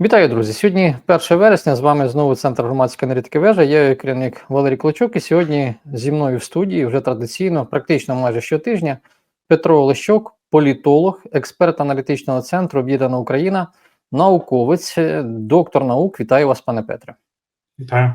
Вітаю, друзі! Сьогодні 1 вересня. З вами знову центр громадської аналітики вежа. Я її керівник Валерій Клочок. І сьогодні зі мною в студії вже традиційно, практично майже щотижня, Петро Олещук, політолог, експерт аналітичного центру Об'єднана Україна, науковець, доктор наук. Вітаю вас, пане Петре. Вітаю.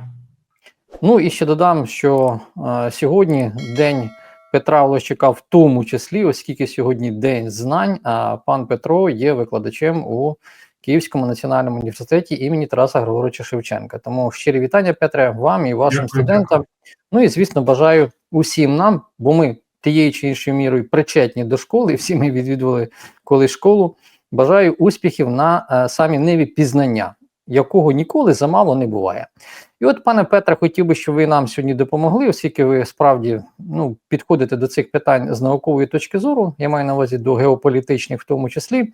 Ну і ще додам, що е, сьогодні день Петра Олещука, в тому числі, оскільки сьогодні день знань, а пан Петро є викладачем у Київському національному університеті імені Тараса Григоровича Шевченка. Тому щирі вітання, Петре, вам і вашим Дякую, студентам. Ну і звісно, бажаю усім нам, бо ми тією чи іншою мірою причетні до школи, всі ми відвідували колись школу. Бажаю успіхів на е, самі ниві пізнання, якого ніколи замало не буває. І от, пане Петре, хотів би, щоб ви нам сьогодні допомогли, оскільки ви справді ну, підходите до цих питань з наукової точки зору, я маю на увазі до геополітичних, в тому числі.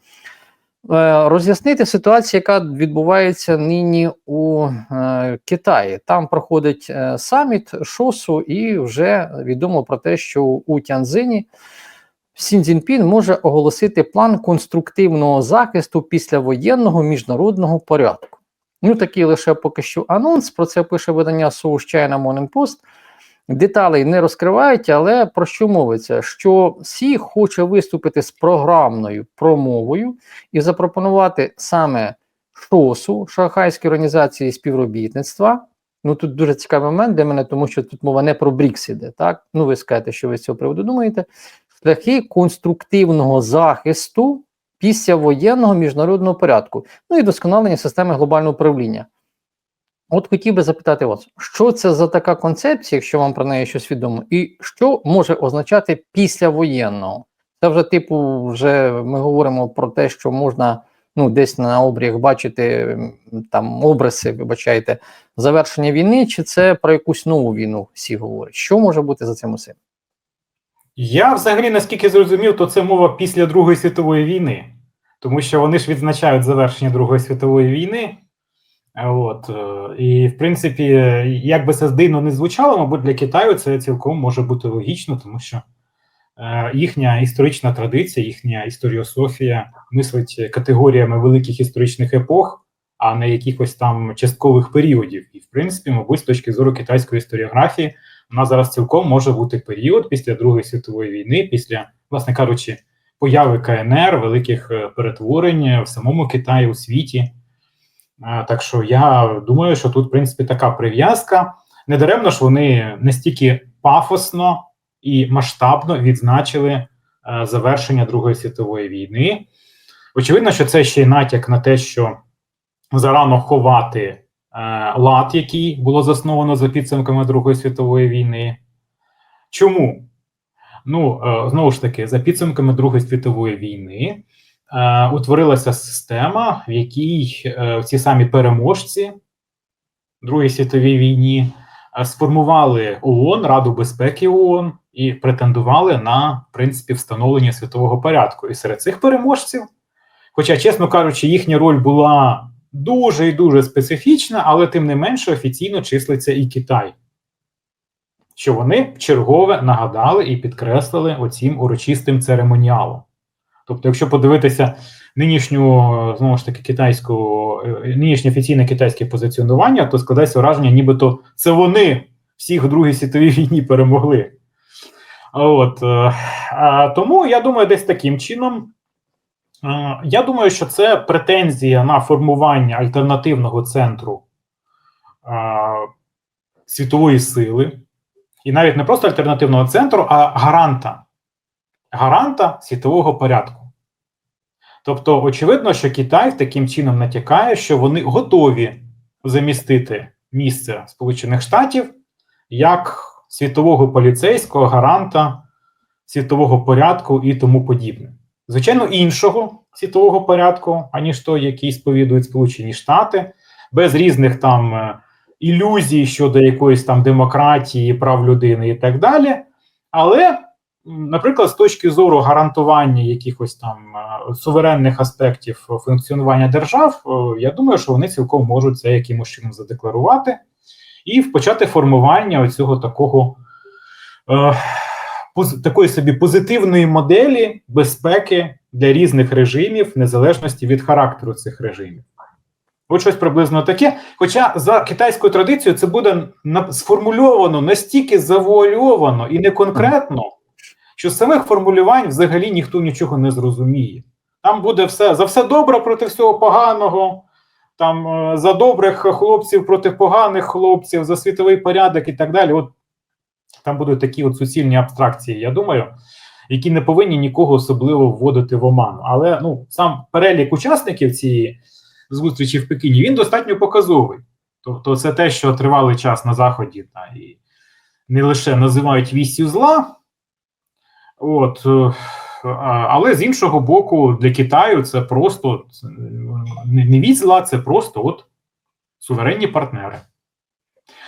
Е, Роз'яснити ситуацію, яка відбувається нині у е, Китаї. Там проходить е, саміт ШОСу, і вже відомо про те, що у Тяньцзині Сін Цзіньпін може оголосити план конструктивного захисту післявоєнного міжнародного порядку. Ну, такий лише поки що анонс. Про це пише видання South China Morning Post. Деталей не розкривають, але про що мовиться? Що Сі хоче виступити з програмною промовою і запропонувати саме ШОСу, Шанхайській організації співробітництва. Ну тут дуже цікавий момент для мене, тому що тут мова не про БРІКС іде, так? Ну, ви скажете, що ви з цього приводу думаєте. Шляхи конструктивного захисту післявоєнного міжнародного порядку, ну і досконалення системи глобального управління. От хотів би запитати вас, що це за така концепція, якщо вам про неї щось відомо, і що може означати післявоєнного? Це вже, типу, вже ми говоримо про те, що можна ну, десь на обріях бачити там обриси, вибачайте, завершення війни, чи це про якусь нову війну всі говорять? Що може бути за цим усім? Я взагалі, наскільки зрозумів, то це мова після Другої світової війни, тому що вони ж відзначають завершення Другої світової війни. От, е, і, в принципі, як би це дивно не звучало, мабуть, для Китаю це цілком може бути логічно, тому що е, їхня історична традиція, їхня історіософія мислить категоріями великих історичних епох, а не якихось там часткових періодів. І, в принципі, мабуть, з точки зору китайської історіографії, у нас зараз цілком може бути період після Другої світової війни, після, власне кажучи, появи КНР, великих е, перетворень в самому Китаї у світі. Так що я думаю, що тут, в принципі, така прив'язка. Недаремно ж вони настільки пафосно і масштабно відзначили е, завершення Другої світової війни. Очевидно, що це ще й натяк на те, що зарано ховати е, лад, який було засновано за підсумками Другої світової війни. Чому? Ну, е, знову ж таки, за підсумками Другої світової війни утворилася система, в якій е, ці самі переможці Другої світовій війні е, сформували ООН, Раду безпеки ООН і претендували на в принципі встановлення світового порядку. І серед цих переможців, хоча, чесно кажучи, їхня роль була дуже і дуже специфічна, але тим не менше офіційно числиться і Китай. Що вони чергове нагадали і підкреслили оцім урочистим церемоніалом. Тобто, якщо подивитися нинішню знову ж таки китайську, е, нинішнє офіційне китайське позиціонування, то складається враження, нібито це вони всіх в Другій світовій війні перемогли. От, е, а, тому я думаю, десь таким чином. е, Я думаю, що це претензія на формування альтернативного центру е, світової сили, і навіть не просто альтернативного центру, а гаранта гаранта світового порядку. Тобто, очевидно, що Китай таким чином натякає, що вони готові замістити місце Сполучених Штатів як світового поліцейського гаранта світового порядку і тому подібне. Звичайно, іншого світового порядку, аніж той, який сповідують Сполучені Штати, без різних там е, ілюзій щодо якоїсь там демократії, прав людини і так далі. Але Наприклад, з точки зору гарантування якихось там е, суверенних аспектів функціонування держав, е, я думаю, що вони цілком можуть це якимось чином задекларувати і почати формування цього такого е, такої собі позитивної моделі безпеки для різних режимів, незалежності від характеру цих режимів. От щось приблизно таке. Хоча за китайською традицією це буде сформульовано настільки завуальовано і не конкретно, що з самих формулювань взагалі ніхто нічого не зрозуміє. Там буде все за все добре проти всього поганого, там е, за добрих хлопців проти поганих хлопців, за світовий порядок і так далі. От там будуть такі от суцільні абстракції, я думаю, які не повинні нікого особливо вводити в оману. Але ну сам перелік учасників цієї зустрічі в Пекіні він достатньо показовий. Тобто, це те, що тривалий час на заході, та і не лише називають вістю зла. От, е, але з іншого боку, для Китаю це просто не, вість зла, це просто от суверенні партнери.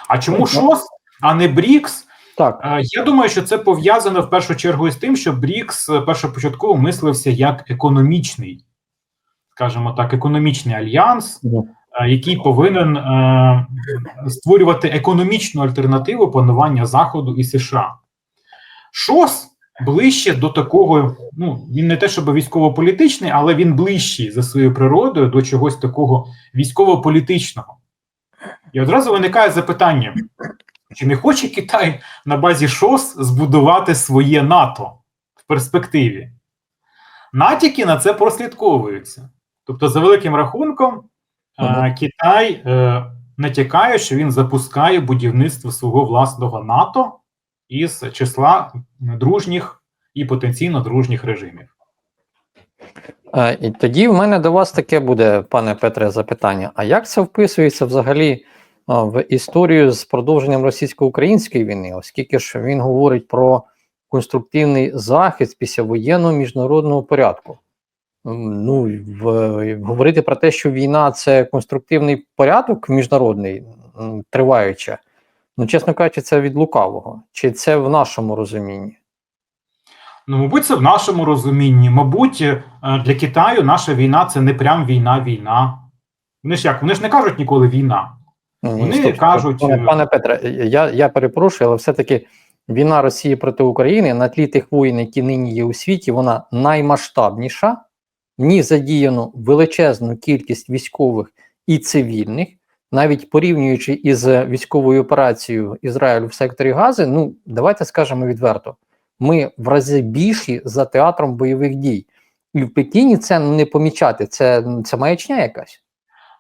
А чому ШОС, а не БРІКС? Так, Е, Я думаю, що це пов'язано в першу чергу із тим, що БРІКС е, першопочатково мислився як економічний, скажімо так, економічний альянс, ну, який повинен е, створювати економічну альтернативу панування Заходу і США. ШОС ближче до такого, ну він не те, щоб військово-політичний, але він ближчий за своєю природою до чогось такого військово-політичного. І одразу виникає запитання: чи не хоче Китай на базі ШОС збудувати своє НАТО в перспективі? Натяки на це прослідковуються. Тобто, за великим рахунком, Ага. Китай е, натякає, що він запускає будівництво свого власного НАТО із числа дружніх і потенційно дружніх режимів. Е, І тоді в мене до вас таке буде, пане Петре, запитання: а як це вписується взагалі а, в історію з продовженням російсько-української війни, оскільки ж він говорить про конструктивний захист післявоєнного міжнародного порядку? Ну, в, говорити про те, що війна це конструктивний порядок міжнародний, триваюча, ну, чесно кажучи, це від лукавого. Чи це в нашому розумінні? Ну, мабуть, це в нашому розумінні. Мабуть, е, для Китаю наша війна це не прям війна-війна. Вони ж як? Вони ж не кажуть ніколи війна. Ні, Вони стоп, стоп. кажуть, пане, е, пане Петре, я, я перепрошую, але все-таки війна Росії проти України на тлі тих воїн, які нині є у світі, вона наймасштабніша. В ній задіяно величезну кількість військових і цивільних, навіть порівнюючи із військовою операцією Ізраїлю в секторі Гази, ну давайте скажемо відверто: ми в рази більші за театром бойових дій. І в Пекіні це не помічати, це, це маячня якась.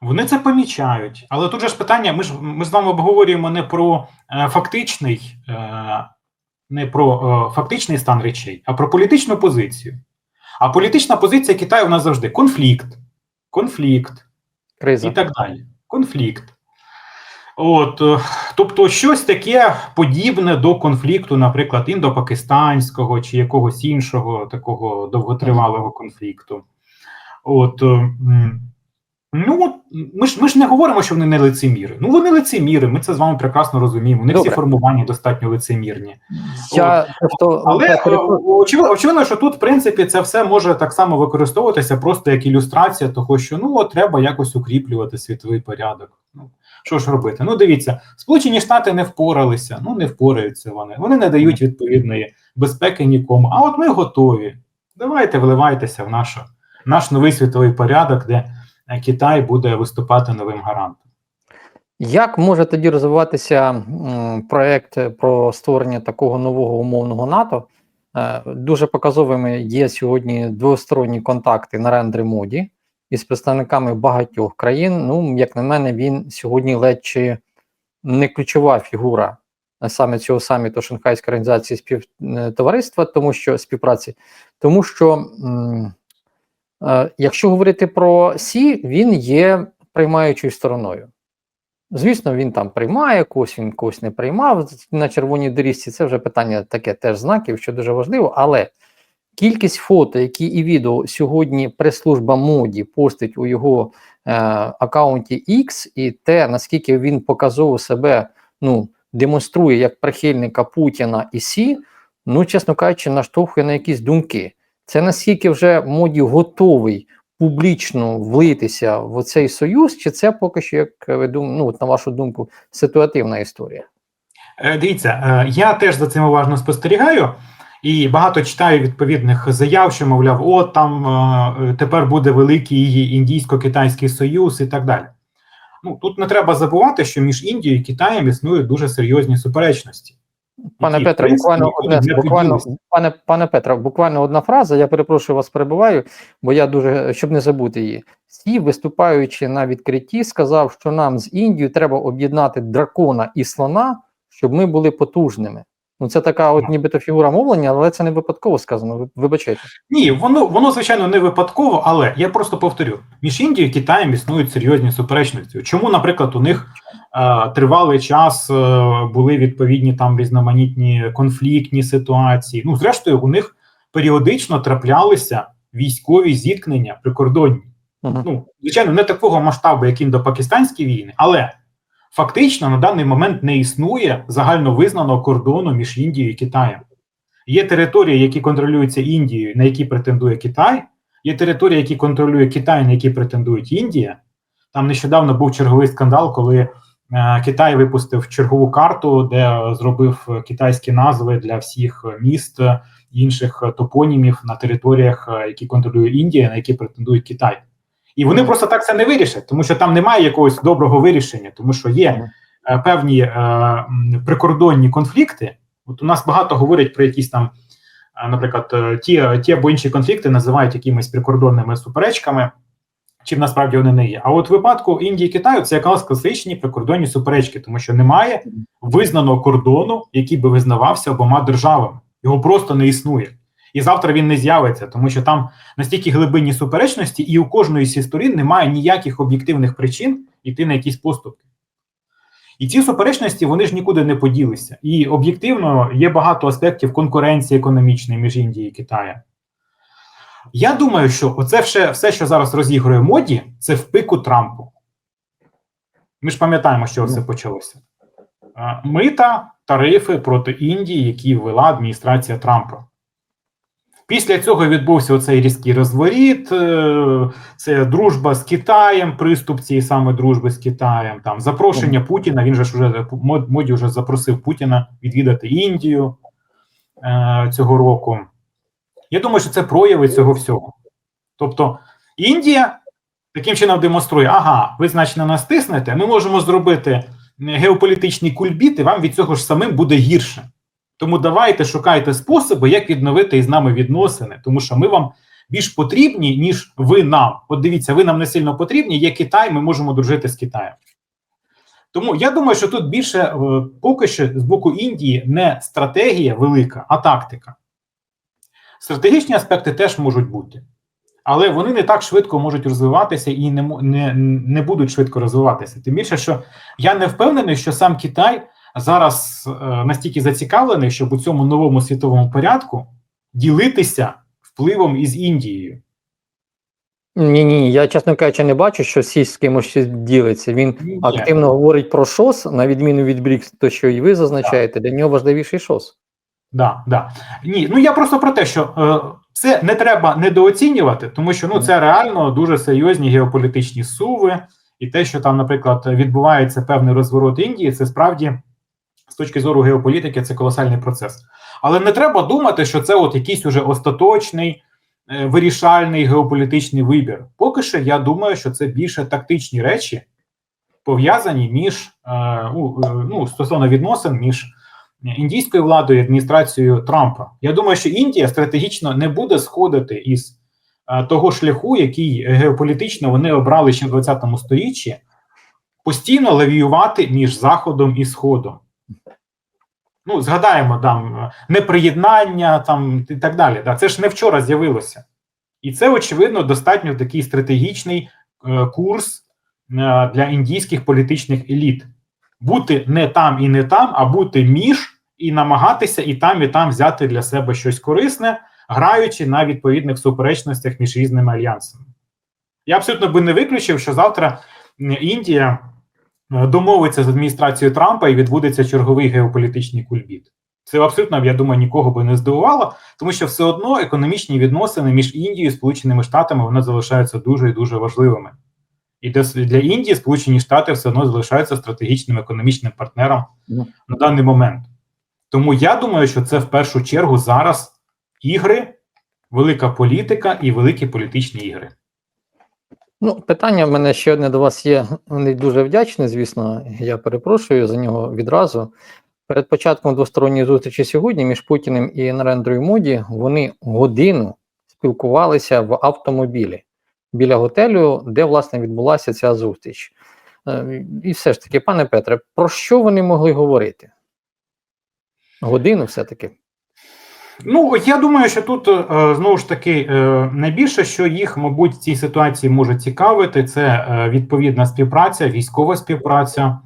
Вони це помічають. Але тут же ж питання: ми ж ми з вами обговорюємо не про е, фактичний, е, не про е, фактичний стан речей, а про політичну позицію. А політична позиція Китаю в нас завжди конфлікт, конфлікт. Криза. і так далі. Конфлікт. От, е, тобто, щось таке подібне до конфлікту, наприклад, індопакистанського чи якогось іншого такого довготривалого конфлікту. От, ну, ми ж, ми ж не говоримо, що вони не лицеміри. Ну, вони лицеміри, ми це з вами прекрасно розуміємо. Вони всі Добре. формування достатньо лицемірні. Я просто Але е, очевидно, очевидно, що тут, в принципі, це все може так само використовуватися просто як ілюстрація того, що ну от треба якось укріплювати світовий порядок. Ну що ж робити? Ну дивіться, Сполучені Штати не впоралися, ну не впораються вони. Вони не дають відповідної безпеки нікому. А от ми готові. Давайте вливайтеся в нашу, наш новий світовий порядок, де Китай буде виступати новим гарантом. Як може тоді розвиватися проект про створення такого нового умовного НАТО? Е, Дуже показовими є сьогодні двосторонні контакти на рендері моді із представниками багатьох країн. Ну, як на мене, він сьогодні ледь чи не ключова фігура е, саме цього саміту Шанхайської організації співтовариства, тому що співпраці, тому що м, е, якщо говорити про Сі, він є приймаючою стороною. Звісно, він там приймає когось, він когось не приймав на червоній доріжці. Це вже питання таке теж знаків, що дуже важливо. Але кількість фото, які і відео сьогодні прес-служба моді постить у його е, аккаунті X, і те, наскільки він показово себе ну, демонструє як прихильника Путіна і Сі, ну, чесно кажучи, наштовхує на якісь думки. Це наскільки вже моді готовий публічно влитися в цей союз, чи це поки що, як ви думаєте, ну, на вашу думку, ситуативна історія? Е, Дивіться, е, я теж за цим уважно спостерігаю. І багато читаю відповідних заяв, що мовляв, от там е, тепер буде великий індійсько-китайський союз і так далі. Ну тут не треба забувати, що між Індією і Китаєм існують дуже серйозні суперечності. Пане які, Петре, буквально одне буквально, пане, пане Петре, буквально одна фраза. Я перепрошую вас, перебиваю, бо я дуже щоб не забути її. Сі, виступаючи на відкритті, сказав, що нам з Індією треба об'єднати дракона і слона, щоб ми були потужними. Ну, це така, от нібито фігура мовлення, але це не випадково сказано. Вибачайте. Ні, воно воно звичайно не випадково, але я просто повторю: між Індією і Китаєм існують серйозні суперечності. Чому, наприклад, у них тривалий час е, були відповідні там різноманітні конфліктні ситуації? Ну, зрештою, у них періодично траплялися військові зіткнення прикордонні. Мгм. Ну, звичайно, не такого масштабу, як індопакистанські війни, але фактично на даний момент не існує загальновизнаного кордону між Індією і Китаєм. Є території, які контролюються Індією, на які претендує Китай, є території, які контролює Китай, на які претендують Індія. Там нещодавно був черговий скандал, коли е, Китай випустив чергову карту, де зробив е, китайські назви для всіх е, міст е, інших е, топонімів на територіях, е, які контролює Індія, на які претендує Китай. І вони просто так це не вирішать, тому що там немає якогось доброго вирішення, тому що є е, певні е, прикордонні конфлікти. От у нас багато говорять про якісь там, е, наприклад, е, ті, ті або інші конфлікти називають якимись прикордонними суперечками, чим насправді вони не є. А от випадку Індії і Китаю це якраз класичні прикордонні суперечки, тому що немає визнаного кордону, який би визнавався обома державами. Його просто не існує. І завтра він не з'явиться, тому що там настільки глибинні суперечності, і у кожної зі сторін немає ніяких об'єктивних причин йти на якісь поступки. І ці суперечності вони ж нікуди не поділися. І об'єктивно є багато аспектів конкуренції економічної між Індією і Китаєм. Я думаю, що оце все, все, що зараз розігрує моді, це в пику Трампу. Ми ж пам'ятаємо, що все почалося. Е, Мита, тарифи проти Індії, які ввела адміністрація Трампа. Після цього відбувся оцей різкий розворіт, е, це дружба з Китаєм, приступ цієї саме дружби з Китаєм, там запрошення Путіна. Він же ж уже моді вже запросив Путіна відвідати Індію е, цього року. Я думаю, що це прояви цього всього. Тобто, Індія таким чином демонструє: ага, ви, значить, на нас тиснете, ми можемо зробити геополітичний кульбіт, і вам від цього ж самим буде гірше. Тому давайте шукайте способи, як відновити із нами відносини, тому що ми вам більш потрібні, ніж ви нам. От дивіться, ви нам не сильно потрібні. Є Китай, ми можемо дружити з Китаєм. Тому я думаю, що тут більше е, поки що з боку Індії не стратегія велика, а тактика. Стратегічні аспекти теж можуть бути, але вони не так швидко можуть розвиватися і не, не, не будуть швидко розвиватися. Тим більше, що я не впевнений, що сам Китай зараз е, настільки зацікавлений, щоб у цьому новому світовому порядку ділитися впливом із Індією. Ні, ні, я чесно кажучи, не бачу, що Сі з кимось ділиться. Він Ні. активно говорить про ШОС, на відміну від БРІКС, то що і ви зазначаєте, для нього важливіший ШОС. Да, да. Ні, ну я просто про те, що е, це не треба недооцінювати, тому що ну це реально дуже серйозні геополітичні суви, і те, що там, наприклад, відбувається певний розворот Індії, це справді з точки зору геополітики це колосальний процес. Але не треба думати, що це от якийсь уже остаточний е, вирішальний геополітичний вибір. Поки що я думаю, що це більше тактичні речі, пов'язані між е, е, ну, стосовно відносин між індійською владою і адміністрацією Трампа. Я думаю, що Індія стратегічно не буде сходити із е, того шляху, який геополітично вони обрали ще в 20 сторіччі, постійно лавіювати між Заходом і Сходом. Ну, згадаємо там е, неприєднання там і так далі. Да, це ж не вчора з'явилося. І це, очевидно, достатньо такий стратегічний е, курс е, для індійських політичних еліт. Бути не там і не там, а бути між і намагатися і там, і там взяти для себе щось корисне, граючи на відповідних суперечностях між різними альянсами. Я абсолютно би не виключив, що завтра Індія е, домовиться з адміністрацією Трампа і відбудеться черговий геополітичний кульбіт. Це абсолютно, я думаю, нікого би не здивувало, тому що все одно економічні відносини між Індією і Сполученими Штатами вони залишаються дуже і дуже важливими. І для, для Індії Сполучені Штати все одно залишаються стратегічним економічним партнером Ну. на даний момент. Тому я думаю, що це в першу чергу зараз ігри, велика політика і великі політичні ігри. Ну, питання в мене ще одне до вас є. Вони дуже вдячні, звісно. Я перепрошую за нього відразу. Перед початком двосторонньої зустрічі сьогодні між Путіним і Нарендрою Моді вони годину спілкувалися в автомобілі біля готелю, де власне відбулася ця зустріч. Е, І все ж таки, пане Петре, про що вони могли говорити? Годину все-таки. Ну, я думаю, що тут е, знову ж таки е, найбільше, що їх, мабуть, в цій ситуації може цікавити, це відповідна співпраця, військова співпраця,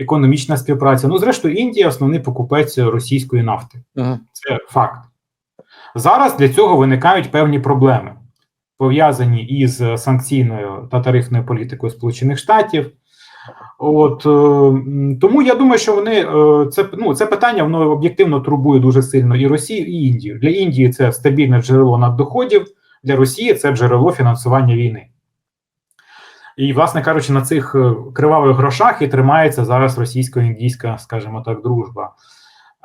економічна співпраця. Ну, зрештою, Індія основний покупець російської нафти. Угу. Це факт. Зараз для цього виникають певні проблеми, пов'язані із санкційною та тарифною політикою Сполучених Штатів. От е, тому я думаю, що вони е, це ну це питання воно об'єктивно турбує дуже сильно і Росію, і Індію. Для Індії це стабільне джерело наддоходів, для Росії це джерело фінансування війни. І, власне кажучи, на цих е, кривавих грошах і тримається зараз російсько-індійська, скажімо так, дружба.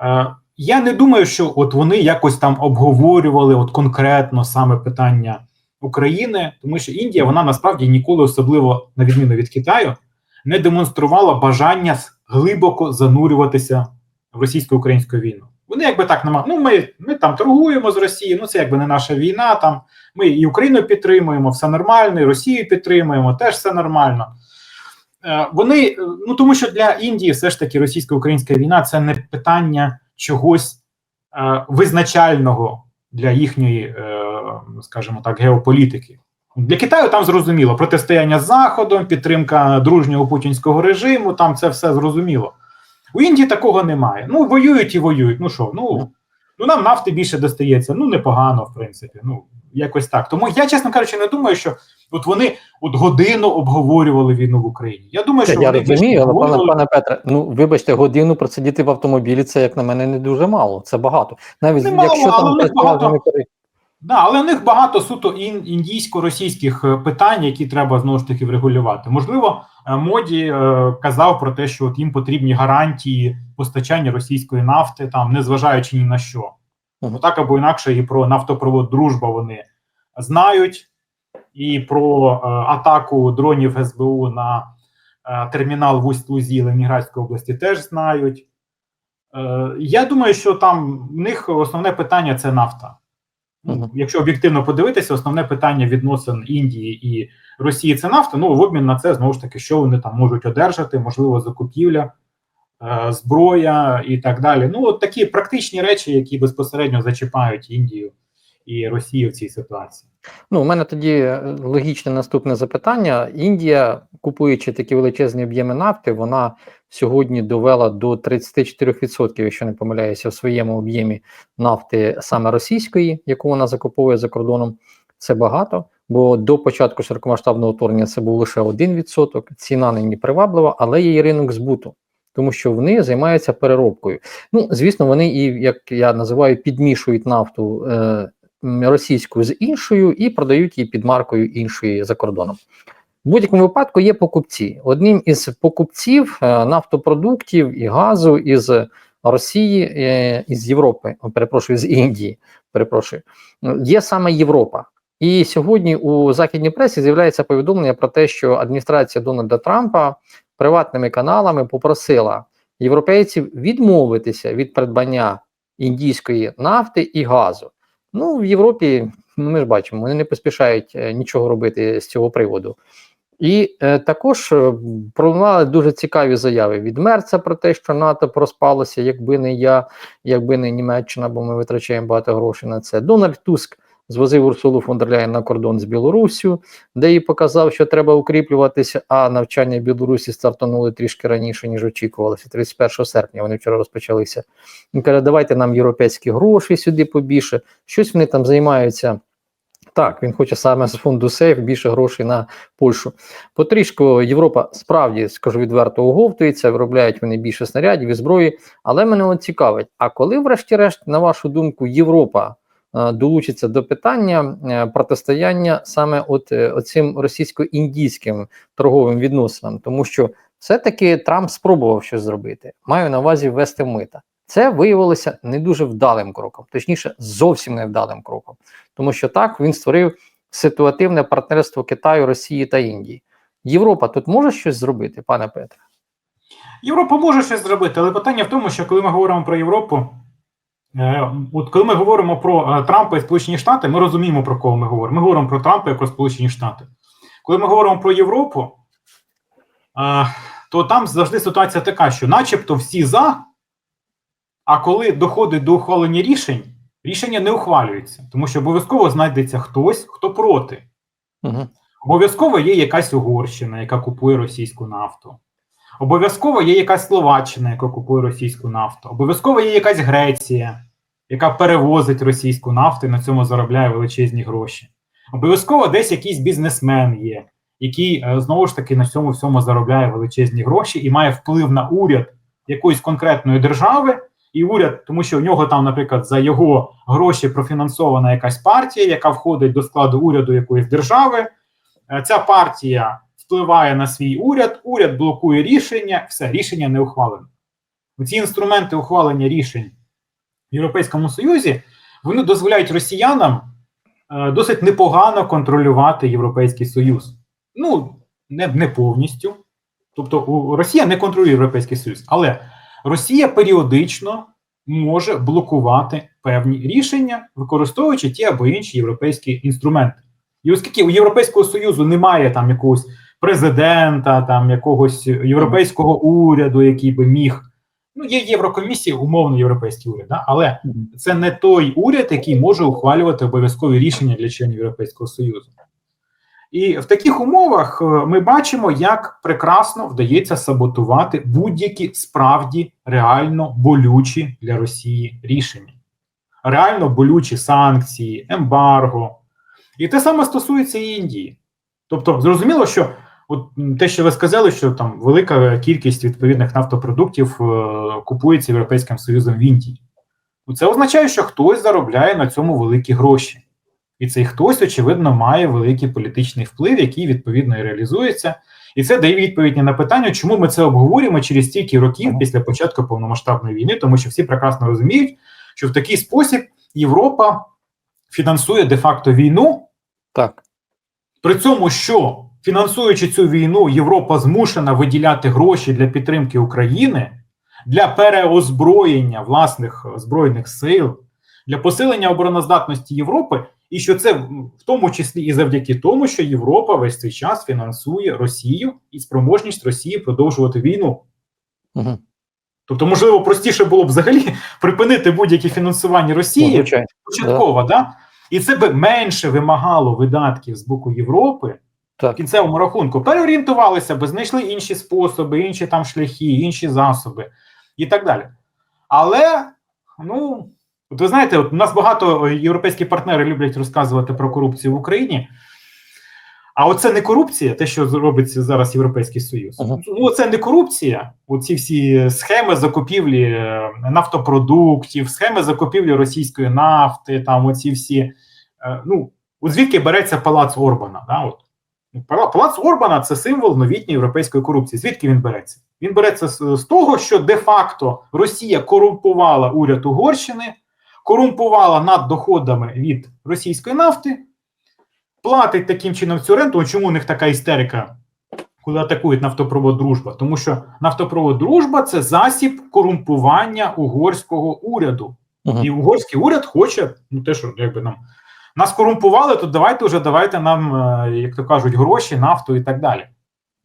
Е, я не думаю, що от вони якось там обговорювали от конкретно саме питання України, тому що Індія вона насправді ніколи, особливо на відміну від Китаю, не демонструвала бажання глибоко занурюватися в російсько-українську війну. Вони якби так намаг... ну ми, ми там торгуємо з Росією, ну це якби не наша війна. Там ми і Україну підтримуємо, все нормально, і Росію підтримуємо, теж все нормально. Е, Вони е, ну тому, що для Індії все ж таки російсько-українська війна це не питання чогось е, визначального для їхньої, е, скажімо так, геополітики. Для Китаю там зрозуміло протистояння з Заходом, підтримка дружнього путінського режиму, там це все зрозуміло. У Індії такого немає. Ну, воюють і воюють. Ну що, ну, ну нам нафти більше достається, ну непогано, в принципі. Ну, якось так. Тому я, чесно кажучи, не думаю, що от вони от годину обговорювали війну в Україні. Я думаю, що Я вони розумію, але пане, обговорювали- пане Петре, ну вибачте, годину просидіти в автомобілі, це як на мене не дуже мало. Це багато. Навіть Немало, якщо але там них багато- пере- Да, але в них багато суто індійсько-російських е, питань, які треба знову ж таки врегулювати. Можливо, е, моді е, казав про те, що от їм потрібні гарантії постачання російської нафти, там незважаючи ні на що. Ну так або інакше, і про нафтопровод Дружба вони знають, і про атаку дронів СБУ на термінал в Усть-Лузі Ленінградської області теж знають. Я думаю, що там в них основне питання це нафта. Ну, Мгм. Якщо об'єктивно подивитися, основне питання відносин Індії і Росії це нафта. Ну в обмін на це знову ж таки, що вони там можуть одержати, можливо, закупівля, е, зброя і так далі. Ну, от такі практичні речі, які безпосередньо зачіпають Індію і Росію в цій ситуації. Ну, у мене тоді е, логічне наступне запитання. Індія, купуючи такі величезні об'єми нафти, вона сьогодні довела до 34%, якщо не помиляюся, в своєму об'ємі нафти саме російської, яку вона закуповує за кордоном. Це багато, бо до початку широкомасштабного вторгнення це був лише 1%. Ціна нині приваблива, але є і ринок збуту. Тому що вони займаються переробкою. Ну, звісно, вони і як я називаю, підмішують нафту е, російську з іншою і продають її під маркою іншої за кордоном. В будь-якому випадку є покупці. Одним із покупців е, нафтопродуктів і газу із Росії, е, із Європи, перепрошую, з Індії, перепрошую, є саме Європа. І сьогодні у західній пресі з'являється повідомлення про те, що адміністрація Дональда Трампа приватними каналами попросила європейців відмовитися від придбання індійської нафти і газу. Ну, в Європі, ну, ми ж бачимо, вони не поспішають е, нічого робити з цього приводу. І е, також е, пролунали дуже цікаві заяви від Мерца про те, що НАТО проспалося, якби не я, якби не Німеччина, бо ми витрачаємо багато грошей на це. Дональд Туск звозив Урсулу фон дер Ляєн на кордон з Білоруссю, де їй показав, що треба укріплюватися, а навчання в Білорусі стартанули трішки раніше, ніж очікувалося. 31 серпня вони вчора розпочалися. Він каже, давайте нам європейські гроші сюди побільше. Щось вони там займаються. Так, він хоче саме з фонду сейф більше грошей на Польщу. Потрішку Європа справді, скажу відверто, оговтується, виробляють вони більше снарядів і зброї. Але мене цікавить: а коли, врешті-решт, на вашу думку, Європа долучиться до питання е, протистояння саме от е, оцим російсько-індійським торговим відносинам, тому що все-таки Трамп спробував щось зробити. Маю на увазі ввести мита. Це виявилося не дуже вдалим кроком, точніше, зовсім не вдалим кроком, тому що так він створив ситуативне партнерство Китаю, Росії та Індії. Європа тут може щось зробити, пане Петре? Європа може щось зробити, але питання в тому, що коли ми говоримо про Європу, е, от коли ми говоримо про е, Трампа і Сполучені Штати, ми розуміємо про кого ми говоримо. Ми говоримо про Трампа і про Сполучені Штати. Коли ми говоримо про Європу, е, то там завжди ситуація така, що, начебто, всі за, а коли доходить до ухвалення рішень, рішення не ухвалюються, тому що обов'язково знайдеться хтось, хто проти. Угу. Обов'язково є якась Угорщина, яка купує російську нафту. Обов'язково є якась Словаччина, яка купує російську нафту. Обов'язково є якась Греція, яка перевозить російську нафту і на цьому заробляє величезні гроші. Обов'язково десь якийсь бізнесмен є, який е, знову ж таки на цьому всьому заробляє величезні гроші і має вплив на уряд якоїсь конкретної держави. І уряд, тому що у нього там, наприклад, за його гроші профінансована якась партія, яка входить до складу уряду якоїсь держави. Е, Ця партія впливає на свій уряд, уряд блокує рішення, все, рішення не ухвалено. Ці інструменти ухвалення рішень в Європейському Союзі вони дозволяють росіянам е, досить непогано контролювати Європейський Союз. Ну, не, не повністю. Тобто, Росія не контролює Європейський Союз, але Росія періодично може блокувати певні рішення, використовуючи ті або інші європейські інструменти. І оскільки у Європейського Союзу немає там якогось президента, там якогось європейського уряду, який би міг. Ну, є Єврокомісія, умовно європейський уряд, да? але це не той уряд, який може ухвалювати обов'язкові рішення для членів Європейського Союзу. І в таких умовах е, ми бачимо, як прекрасно вдається саботувати будь-які справді реально болючі для Росії рішення, реально болючі санкції, ембарго. І те саме стосується і Індії. Тобто, зрозуміло, що от те, що ви сказали, що там велика кількість відповідних нафтопродуктів е, купується Європейським Союзом в Індії. Ну, Це означає, що хтось заробляє на цьому великі гроші. І цей хтось, очевидно, має великий політичний вплив, який відповідно і реалізується. І це дає відповідь на питання, чому ми це обговорюємо через стільки років після початку повномасштабної війни, тому що всі прекрасно розуміють, що в такий спосіб Європа фінансує де-факто війну, Так. при цьому, що фінансуючи цю війну, Європа змушена виділяти гроші для підтримки України, для переозброєння власних е, збройних сил, для посилення обороноздатності Європи, і що це в тому числі і завдяки тому, що Європа весь цей час фінансує Росію і спроможність Росії продовжувати війну. Угу. Тобто, можливо, простіше було б взагалі припинити будь-яке фінансування Росії звичайно. початково, да. І це би менше вимагало видатків з боку Європи в Так. кінцевому рахунку. Переорієнтувалися би, знайшли інші способи, інші там шляхи, інші засоби і так далі. Але, ну, от ви знаєте, от у нас багато європейські партнери люблять розказувати про корупцію в Україні. А оце не корупція, те, що робиться зараз Європейський Союз. Ага. Ну, це не корупція. Оці всі схеми закупівлі е, нафтопродуктів, схеми закупівлі російської нафти, там оці всі. е, Ну, от звідки береться палац Орбана? Да? От. Пала- Палац Орбана це символ новітньої європейської корупції. Звідки він береться? Він береться з, того, що де-факто Росія корумпувала уряд Угорщини, корумпувала над доходами від російської нафти, платить таким чином цю ренту. Чому у них така істерика, коли атакують нафтопровод дружба? Тому що нафтопровод дружба це засіб корумпування угорського уряду. Угу. І угорський уряд хоче, ну те, що якби нам нас корумпували, то давайте вже давайте нам, е, як то кажуть, гроші, нафту і так далі.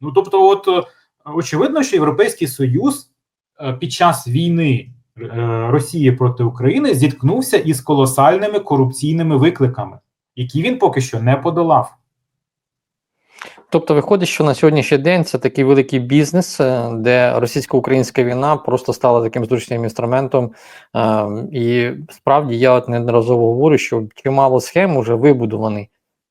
Ну тобто, от е, очевидно, що Європейський Союз е, під час війни Росії проти України зіткнувся із колосальними корупційними викликами, які він поки що не подолав. Тобто виходить, що на сьогоднішній день це такий великий бізнес, е, де російсько-українська війна просто стала таким зручним інструментом. Е, І справді я от неодноразово говорю, що чимало схем вже вибудовані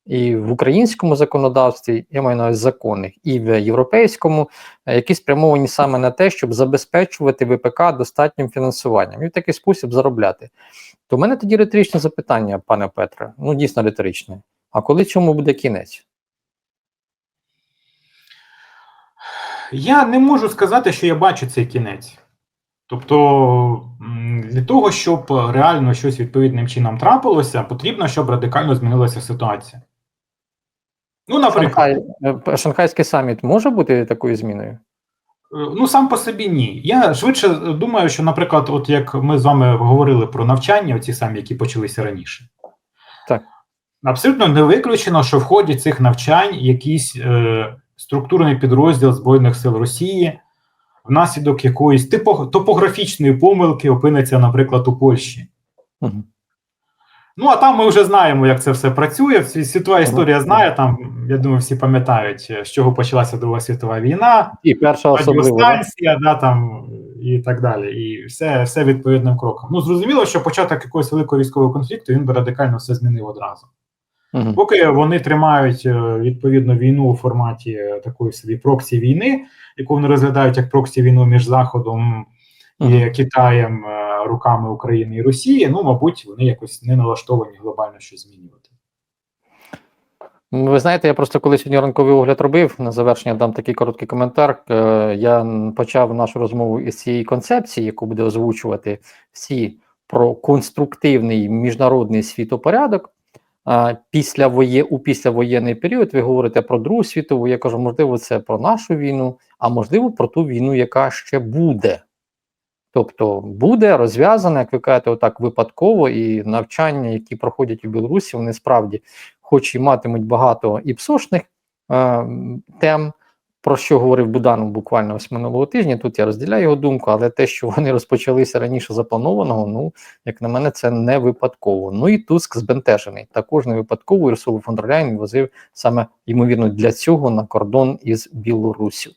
і в українському законодавстві, я маю на увазі законних, і в європейському, е, які спрямовані саме на те, щоб забезпечувати ВПК достатнім фінансуванням і в такий спосіб заробляти. То в мене тоді риторичне запитання, пане Петре, ну дійсно риторичне. А коли цьому буде кінець? Я не можу сказати, що я бачу цей кінець. Тобто, для того, щоб реально щось відповідним чином трапилося, потрібно, щоб радикально змінилася ситуація. Ну, наприклад, Шанхай, е, Шанхайський саміт може бути такою зміною? Е, Ну, сам по собі ні. Я швидше думаю, що, наприклад, от як ми з вами говорили про навчання, оці самі, які почалися раніше. Так. Абсолютно не виключено, що в ході цих навчань якийсь е, структурний підрозділ Збройних сил Росії внаслідок якоїсь типо, топографічної помилки опиниться, наприклад, у Польщі. Ну, а там ми вже знаємо, як це все працює. Світова історія знає. Там, я думаю, всі пам'ятають, е, з чого почалася Друга світова війна. І перша радіостанція, да, там і так далі. І все, все відповідним кроком. Ну, зрозуміло, що початок якогось великого військового конфлікту він би радикально все змінив одразу. Угу. Поки вони тримають е, відповідно війну у форматі е, такої собі проксі війни, яку вони розглядають як проксі війну між Заходом і Китаєм, е, руками України і Росії, ну, мабуть, вони якось не налаштовані глобально щось змінювати. Ви знаєте, я просто коли сьогодні ранковий огляд робив, на завершення дам такий короткий коментар. Я почав нашу розмову із цієї концепції, яку буде озвучувати всі про конструктивний міжнародний світопорядок. Після воє, у післявоєнний період ви говорите про Другу світову. Я кажу, можливо, це про нашу війну, а можливо, про ту війну, яка ще буде. Тобто буде розв'язана, як ви кажете, отак випадково, і навчання, які проходять у Білорусі, вони справді хоч і матимуть багато і псошних е, тем, про що говорив Буданов буквально ось минулого тижня. Тут я розділяю його думку, але те, що вони розпочалися раніше запланованого, ну як на мене, це не випадково. Ну і Туск збентежений. Також не випадково Урсулу фон возив саме ймовірно для цього на кордон із Білоруссю.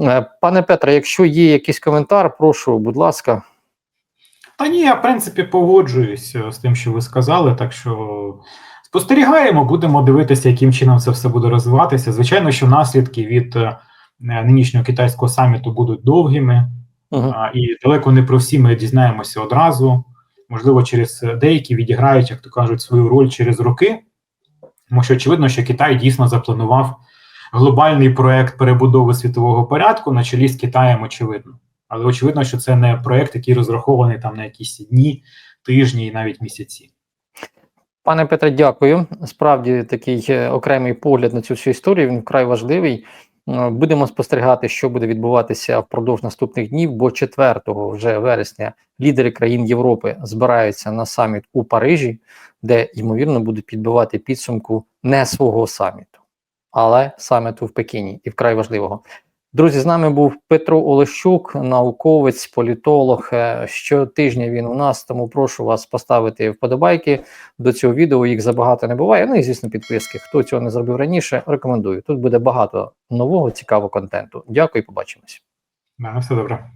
Е, Пане Петре, якщо є якийсь коментар, прошу, будь ласка. Та ні, я в принципі погоджуюсь е, з тим, що ви сказали. Так що спостерігаємо, будемо дивитися, яким чином це все буде розвиватися. Звичайно, що наслідки від е, нинішнього китайського саміту будуть довгими, Угу. а, і далеко не про всі ми дізнаємося одразу. Можливо, через е, деякі відіграють, як то кажуть, свою роль через роки. Тому що очевидно, що Китай дійсно запланував глобальний проект перебудови світового порядку на чолі з Китаєм, очевидно. Але очевидно, що це не проект, який розрахований там на якісь дні, тижні і навіть місяці. Пане Петре, дякую. Справді такий е, окремий погляд на цю всю історію. Він вкрай важливий. Е, Будемо спостерігати, що буде відбуватися впродовж наступних днів, бо 4 вже вересня лідери країн Європи збираються на саміт у Парижі, де ймовірно будуть підбивати підсумку не свого саміту, але саміту в Пекіні, і вкрай важливого. Друзі, з нами був Петро Олещук, науковець, політолог. Е, Щотижня він у нас, тому прошу вас поставити вподобайки до цього відео. Їх забагато не буває. Ну і звісно, підписки. Хто цього не зробив раніше, рекомендую. Тут буде багато нового цікавого контенту. Дякую, побачимось. Ну все добре.